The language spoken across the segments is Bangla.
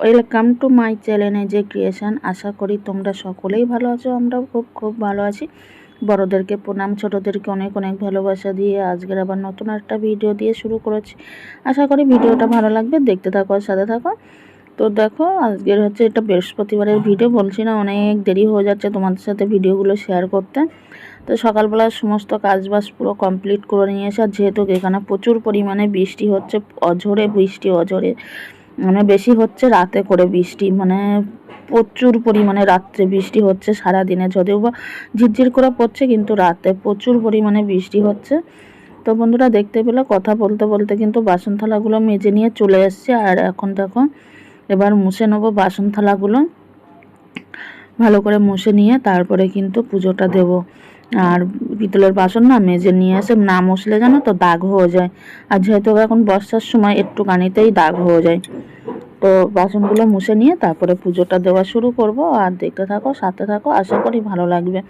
ওয়েলকাম টু মাই চ্যানেলে যে ক্রিয়েশন আশা করি তোমরা সকলেই ভালো আছো, আমরাও খুব খুব ভালো আছি। বড়োদেরকে প্রণাম, ছোটোদেরকে অনেক অনেক ভালোবাসা দিয়ে আজকের আবার নতুন একটা ভিডিও দিয়ে শুরু করেছি। আশা করি ভিডিওটা ভালো লাগবে, দেখতে থাকো সাথে থাকো। তো দেখো, আজকের হচ্ছে এটা বৃহস্পতিবারের ভিডিও বলছি না, অনেক দেরি হয়ে যাচ্ছে তোমাদের সাথে ভিডিওগুলো শেয়ার করতে। তো সকালবেলা সমস্ত কাজবাজ পুরো কমপ্লিট করে নিয়ে এসে যেহেতু এখানে প্রচুর পরিমাণে বৃষ্টি হচ্ছে, অঝরে বৃষ্টি, অঝরে। মানে বেশি হচ্ছে রাতে করে বৃষ্টি মানে প্রচুর পরিমাণে রাত্রে বৃষ্টি হচ্ছে সারা দিনে যদিও বা ঝিরঝির করে পড়ছে কিন্তু রাতে প্রচুর পরিমাণে বৃষ্টি হচ্ছে। তো বন্ধুরা দেখতে পেলে কথা বলতে বলতে কিন্তু বাসন থালাগুলো মেজে নিয়ে চলে এসছে। আর এখন দেখো, এবার মুছে নেব বাসন থালাগুলো ভালো করে মুছে নিয়ে তারপরে কিন্তু পুজোটা দেব। আর পিতলের বাসন না মেজে নিয়ে এসে না মশলে জানো তো দাগ হয়ে যায়। আর যেহেতু এখন বর্ষার সময় একটুখানিতেই দাগ হয়ে যায়। তো বাসনগুলো মুছে নিয়ে তারপরে পুজোটা দেওয়া শুরু করব। আর দেখতে থাকো, সাথে থাকো, আশা করি ভালো লাগবে।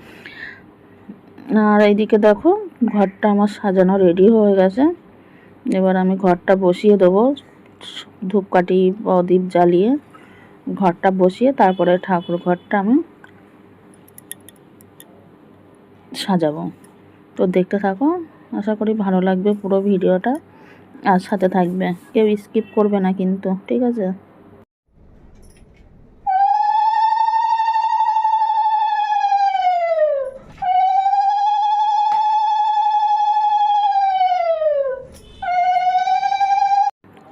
আর এইদিকে দেখো, ঘরটা আমার সাজানো রেডি হয়ে গেছে। এবার আমি ঘরটা বসিয়ে দেবো, ধূপকাঠি, প্রদীপ জ্বালিয়ে। ঘরটা বসিয়ে তারপরে ঠাকুর ঘরটা আমি সাজাবো। তো দেখতে থাকো, আশা করি ভালো লাগবে পুরো ভিডিওটা। আর সাথে থাকবে, কেউ স্কিপ করবে না কিন্তু, ঠিক আছে?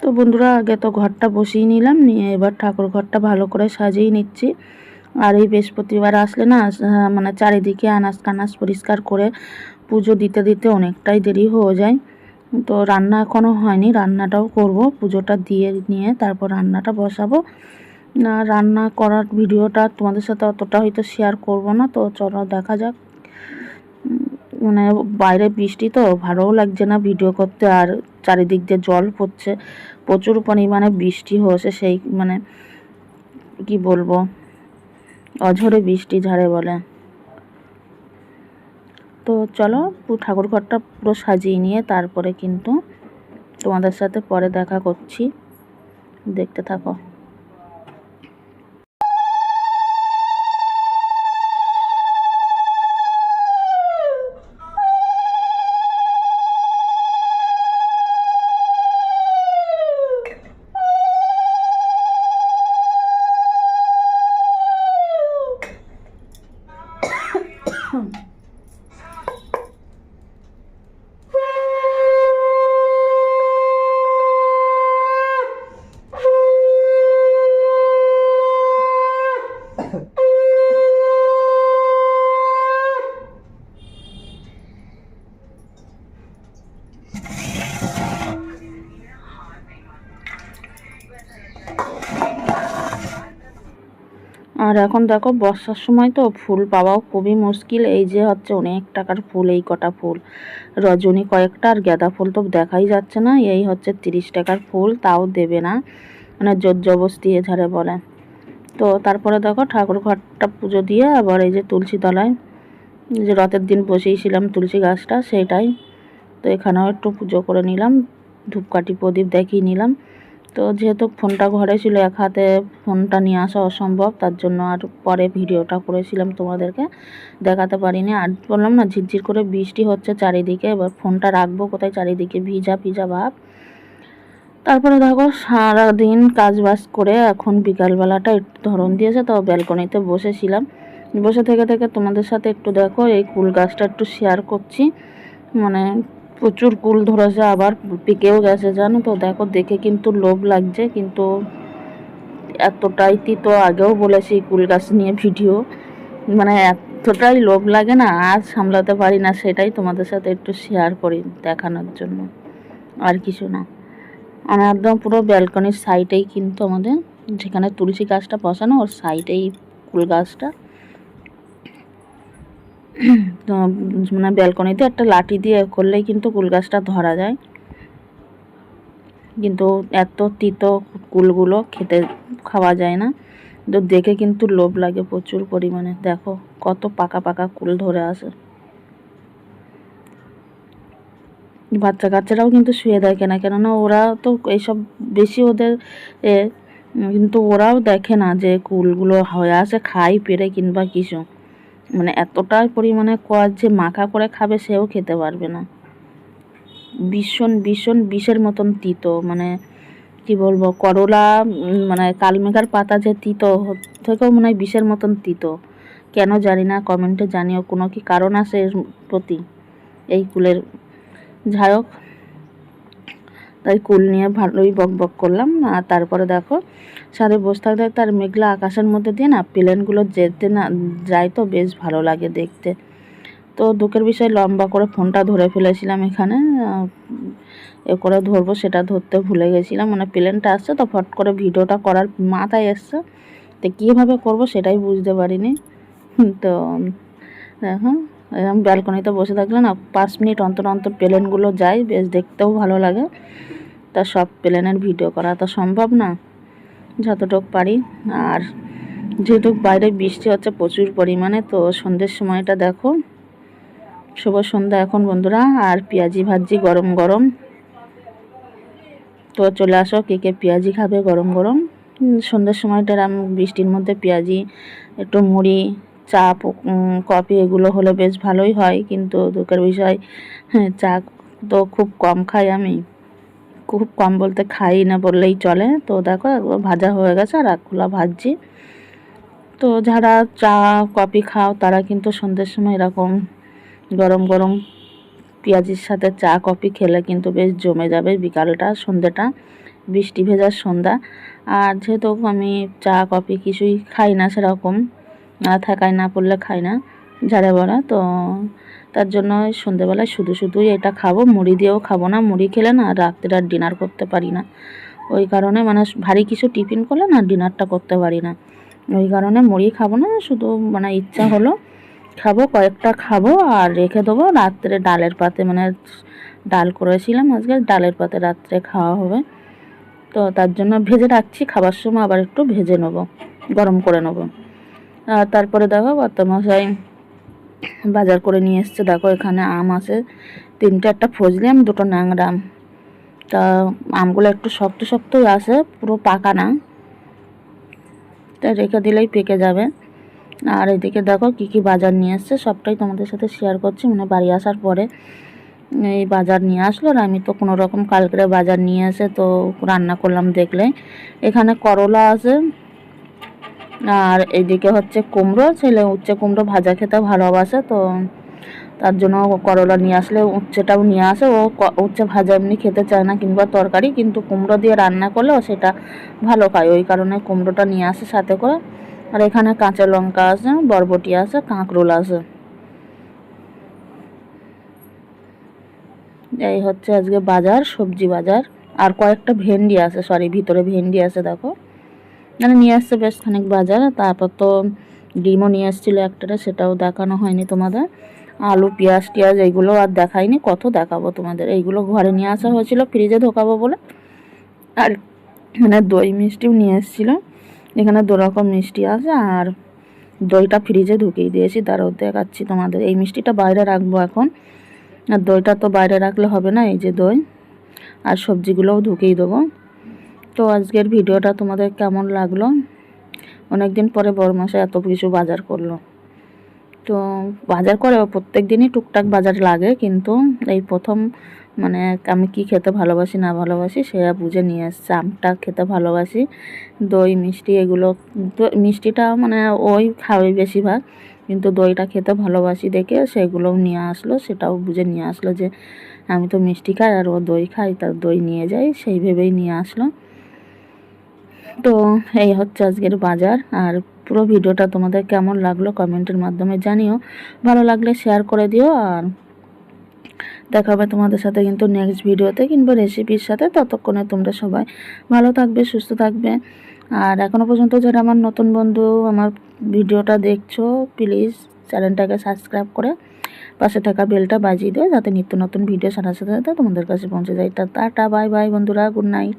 তো বন্ধুরা, আগে তো ঘরটা বসিয়ে নিলাম, নিয়ে এবার ঠাকুর ঘরটা ভালো করে সাজিয়ে নিচ্ছি। আর এই বৃহস্পতিবার আসলে না মানে চারিদিকে আনাজ কানাজ পরিষ্কার করে পুজো দিতে দিতে অনেকটাই দেরি হয়ে যায়। তো রান্না এখনও হয়নি, রান্নাটাও করব, পুজোটা দিয়ে নিয়ে তারপর রান্নাটা বসাবো। না, রান্না করার ভিডিওটা তোমাদের সাথে অতটা হয়তো শেয়ার করব না, তো চলো দেখা যাক। মানে বাইরে বৃষ্টি তো, ভালোও লাগছে না ভিডিও করতে, আর চারিদিক দিয়ে জল পড়ছে, প্রচুর পরিমাণে বৃষ্টি হয়েছে, সেই মানে কি বলব? অঝরে বৃষ্টি ঝাড়ে বলে। তো চলো ঠাকুর ঘরটা পুরো সাজিয়ে নিয়ে তারপরে কিন্তু তোমাদের সাথে পরে দেখা করছি। দেখতে থাকো। Hmm. আর এখন দেখো বর্ষার সময় তো ফুল পাওয়াও খুবই মুশকিল। এই যে হচ্ছে অনেক টাকার ফুল, এই কটা ফুল। রজনী কয়েকটা আর গাঁদা ফুল তো দেখাই যাচ্ছে না, এই হচ্ছে তিরিশ টাকার ফুল, তাও দেবে না। মানে জোর জবস্তি ঝাড়ে বলে। তো তারপরে দেখো ঠাকুর ঘরটা পুজো দিয়ে আবার এই যে তুলসী তলায় যে রথের দিন বসিয়েছিলাম তুলসী গাছটা সেইটাই তো এখানেও একটু পুজো করে নিলাম, ধূপকাঠি প্রদীপ দেখিয়ে নিলাম। তো যেহেতু ফোনটা ঘরে ছিল, এক হাতে ফোনটা নিয়ে আসা অসম্ভব, তার জন্য আর পরে ভিডিওটা করেছিলাম তোমাদেরকে দেখাতে পারিনি। আর বললাম না, ঝিরঝির করে বৃষ্টি হচ্ছে চারিদিকে, এবার ফোনটা রাখব কোথায়? চারিদিকে ভিজা ভিজা ভাব। তারপরে দেখো, সারাদিন কাজ বাজ করে এখন বিকালবেলাটা একটু ধরন দিয়েছে, তো ব্যালকনিতে বসেছিলাম। বসে থেকে থেকে তোমাদের সাথে একটু দেখো, এই কুল গাছটা একটু শেয়ার করছি। মানে প্রচুর কুল ধরেছে, আবার পেকেও গেছে, জানো তো? দেখো, দেখে কিন্তু লোভ লাগছে, কিন্তু এতটাই তো আগেও বলেছি কুল গাছ নিয়ে ভিডিও। মানে এতটাই লোভ লাগে না, আর সামলাতে পারি না, সেটাই তোমাদের সাথে একটু শেয়ার করি দেখানোর জন্য। আর কিছু না। আমি একদম পুরো ব্যালকনির সাইডেই কিন্তু আমাদের যেখানে তুলসী গাছটা বসানো, ওর সাইডেই কুল গাছটা। মানে ব্যালকনিতে একটা লাঠি দিয়ে করলেই কিন্তু কুল গাছটা ধরা যায়। কিন্তু এত তিতো কুলগুলো খেতে খাওয়া যায় না। তো দেখে কিন্তু লোভ লাগে প্রচুর পরিমাণে। দেখো কত পাকা পাকা কুল ধরে আসে বাচ্চা কাচ্চারাও কিন্তু শুয়ে দেয় কেনা কেননা ওরা তো এইসব বেশি ওদের কিন্তু ওরাও দেখে না যে কুলগুলো হয়ে আসে খাই পেরে কিংবা কিছু। মানে এতটা পরিমাণে কর যে মাখা করে খাবে সেও খেতে পারবে না। ভীষণ ভীষণ বিষের মতন তিতো মানে কি বলব, করলা মানে কালমেঘার পাতা যে তিতো থেকেও মনে হয় বিষের মতন তিতো। কেন জানি না, কমেন্টে জানিও কোনো কি কারণ আছে এর প্রতি, এই কুলের। যাই হোক তাই কুল নিয়ে ভালোই বক বক করলাম। আর তারপরে দেখো, সাথে বসে থাকতে থাকতে আর মেঘলা আকাশের মধ্যে দিয়ে না প্লেনগুলো যেতে না যায় তো বেশ ভালো লাগে দেখতে। তো দুঃখের বিষয়, লম্বা করে ফোনটা ধরে ফেলেছিলাম এখানে। এ করে ধরবো, সেটা ধরতে ভুলে গেছিলাম। মানে প্লেনটা আসছে তো ফট করে ভিডিওটা করার মাথায় এসছে। তো কীভাবে করব সেটাই বুঝতে পারিনি। তো দেখো এরকম ব্যালকনিতে বসে থাকলে না পাঁচ মিনিট অন্তর অন্তর প্লেনগুলো যায়, বেশ দেখতেও ভালো লাগে। তা সব প্লেনের ভিডিও করা তো সম্ভব না, যতটুকু পারি। আর যেহেতু বাইরে বৃষ্টি হচ্ছে প্রচুর পরিমাণে, তো সন্ধ্যের সময়টা দেখো। শুভ সন্ধ্যা এখন বন্ধুরা, আর পেঁয়াজি ভাজি গরম গরম। তো চলে আসো, কে কে পেঁয়াজি খাবে গরম গরম। সন্ধ্যের সময়টা বৃষ্টির মধ্যে পেঁয়াজি, একটু মুড়ি চা কফি এগুলো হলে বেশ ভালোই হয়। কিন্তু দুঃখের বিষয় হ্যাঁ চা তো খুব কম খাই আমি। খুব কম বলতে খাই না বললেই চলে। তো দেখো একবার ভাজা হয়ে গেছে আর একগুলা ভাজছি। তো যারা চা, কফি খাও, তারা কিন্তু সন্ধ্যের সময় এরকম গরম গরম পেঁয়াজির সাথে চা, কফি খেলে কিন্তু বেশ জমে যাবে বিকালটা, সন্ধ্যেটা, বৃষ্টি ভেজার সন্ধ্যা। আর যেহেতু আমি চা, কফি কিছুই খাই না সেরকম না থাকায় না পড়লে খাই না ঝাড়ে বড়া, তো তার জন্য ওই সন্ধ্যেবেলায় শুধু শুধুই এটা খাব, মুড়ি দিয়েও খাব না, মুড়ি খেলে না রাত্রে আর ডিনার করতে পারি না। ওই কারণে মানে ভারী কিছু টিফিন করলে না ডিনারটা করতে পারি না। ওই কারণে মুড়ি খাব না, শুধু মানে ইচ্ছা হলো খাব, কয়েকটা খাব আর রেখে দেবো। রাত্রে ডালের পাতে মানে ডাল করেছিলাম আজকে, ডালের পাতে রাত্রে খাওয়া হবে। তো তার জন্য ভেজে রাখছি, খাবার সময় আবার একটু ভেজে নেব, গরম করে নেব। তারপরে দেখো মশাই বাজার করে নিয়ে এসছে। দেখো এখানে আম আছে। তিনটে, একটা ফজলি আম, দুটো ন্যাংরা আম। তা আমগুলো একটু শক্ত শক্তই আছে, পুরো পাকা না। তা রেখে দিলেই পেকে যাবে। আর এদিকে দেখো কি কি বাজার নিয়ে এসছে, সবটাই তোমাদের সাথে শেয়ার করছি। মানে বাড়ি আসার পরে এই বাজার নিয়ে আসলো আর আমি তো কোনো রকম কালকেরে বাজার নিয়ে এসে তো রান্না করলাম দেখলে। এখানে করলা আছে আর এইদিকে হচ্ছে কুমড়ো, ছেলে উচ্ছে কুমড়ো ভাজা খেতে ভালোবাসে, তো তার জন্য করলা নিয়ে আসলে, উচ্ছেটাও নিয়ে আসে। ও উচ্ছে ভাজা এমনি খেতে চায় না, কিংবা তরকারি, কিন্তু কুমড়ো দিয়ে রান্না করলেও সেটা ভালো খায়। ওই কারণে কুমড়োটা নিয়ে আসে সাথে করে। আর এখানে কাঁচা লঙ্কা আছে, বরবটি আছে, কাঁকরোল আছে। এই হচ্ছে আজকে বাজার, সবজি বাজার। আর কয়েকটা ভেন্ডি আছে, সরি, ভিতরে ভেন্ডি আছে, দেখো। মানে নিয়ে আসছে বেশ খানিক বাজার তারপর তো ডিমও নিয়ে এসেছিল একটা সেটাও দেখানো হয়নি তোমাদের। আলু, পেঁয়াজ, টিয়াজ এইগুলো আর দেখাইনি, কত দেখাবো তোমাদের? এইগুলো ঘরে নিয়ে আসা হয়েছিল, ফ্রিজে ঢোকাবো বলে। আর এখানে দই মিষ্টিও নিয়ে এসেছিল। এখানে দু রকম মিষ্টি আছে, আর দইটা ফ্রিজে ঢুকিয়ে দিয়েছি তারও দেখাচ্ছি তোমাদের। এই মিষ্টিটা বাইরে রাখব এখন। আর দইটা তো বাইরে রাখলে হবে না, এই যে দই। আর সবজিগুলোও ঢুকিয়ে দেবো। তো আজকের ভিডিওটা তোমাদের কেমন লাগল? অনেক দিন পরে বড় মাসে এত কিছু বাজার করল। তো বাজার করে প্রত্যেক দিনই টুকটাক বাজার লাগে, কিন্তু এই প্রথম মানে আমি কি খেতে ভালোবাসি, না ভালোবাসি সেটা বুঝে নিয়ে এসছে। আমটা খেতে ভালোবাসি, দই, মিষ্টি এগুলো মিষ্টিটা মানে ওই খাবে বেশিরভাগ, কিন্তু দইটা খেতে ভালোবাসি দেখে সেগুলোও নিয়ে আসলো, সেটাও বুঝে নিয়ে আসলো যে আমি তো মিষ্টি খাই আর ও দই খাই তার দই নিয়ে যাই, সেই ভেবেই নিয়ে আসলো। তো এই হচ্ছে আজকের বাজার। আর পুরো ভিডিওটা তোমাদের কেমন লাগল কমেন্টের মাধ্যমে জানিও। ভালো লাগলে শেয়ার করে দিও আর দেখা হবে তোমাদের সাথে কিন্তু নেক্সট ভিডিওতে কিংবা রেসিপির সাথে। ততক্ষণে তোমরা সবাই ভালো থাকবে, সুস্থ থাকবে। আর এখনও পর্যন্ত যারা আমার নতুন বন্ধু, আমার ভিডিওটা দেখছ প্লিজ চ্যানেলটাকে সাবস্ক্রাইব করে পাশে থাকা বেলটা বাজিয়ে দিও যাতে নিত্য নতুন ভিডিও সাথে সাথে তোমাদের কাছে পৌঁছে যায়। টাটা বাই বাই বন্ধুরা গুড নাইট